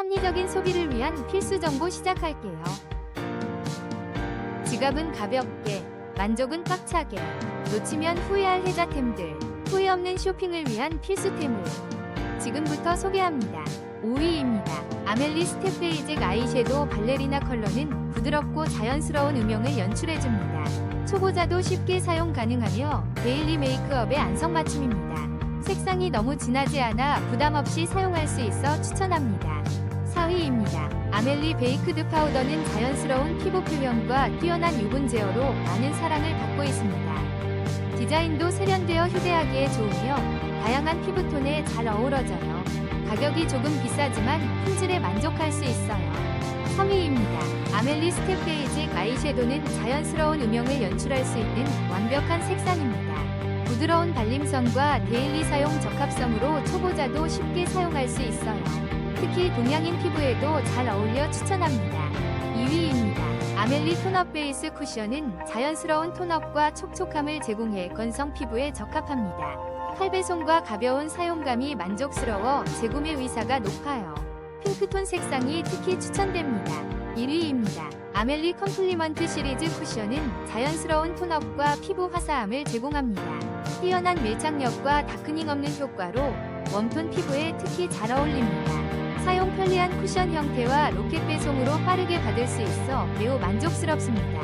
합리적인 소비를 위한 필수 정보 시작할게요. 지갑은 가볍게, 만족은 꽉차게, 놓치면 후회할 혜자템들, 후회 없는 쇼핑을 위한 필수템을 지금부터 소개합니다. 5위입니다. 아멜리 스텝베이직 아이섀도우 발레리나 컬러는 부드럽고 자연스러운 음영을 연출해줍니다. 초보자도 쉽게 사용 가능하며 데일리 메이크업의 안성맞춤입니다. 색상이 너무 진하지 않아 부담 없이 사용할 수 있어 추천합니다. 4위입니다. 아멜리 베이크드 파우더는 자연스러운 피부 표현과 뛰어난 유분 제어로 많은 사랑을 받고 있습니다. 디자인도 세련되어 휴대하기에 좋으며 다양한 피부톤에 잘 어우러져요. 가격이 조금 비싸지만 품질에 만족할 수 있어요. 3위입니다. 아멜리 스텝 베이직 아이섀도는 자연스러운 음영을 연출할 수 있는 완벽한 색상입니다. 부드러운 발림성과 데일리 사용 적합성으로 초보자도 쉽게 사용할 수 있어요. 특히 동양인 피부에도 잘 어울려 추천합니다. 2위입니다. 아멜리 톤업 베이스 쿠션은 자연스러운 톤업과 촉촉함을 제공해 건성 피부에 적합합니다. 칼배송과 가벼운 사용감이 만족스러워 재구매 의사가 높아요. 핑크톤 색상이 특히 추천됩니다. 1위입니다. 아멜리 컴플리먼트 시리즈 쿠션은 자연스러운 톤업과 피부 화사함을 제공합니다. 뛰어난 밀착력과 다크닝 없는 효과로 웜톤 피부에 특히 잘 어울립니다. 사용 편리한 쿠션 형태와 로켓 배송으로 빠르게 받을 수 있어 매우 만족스럽습니다.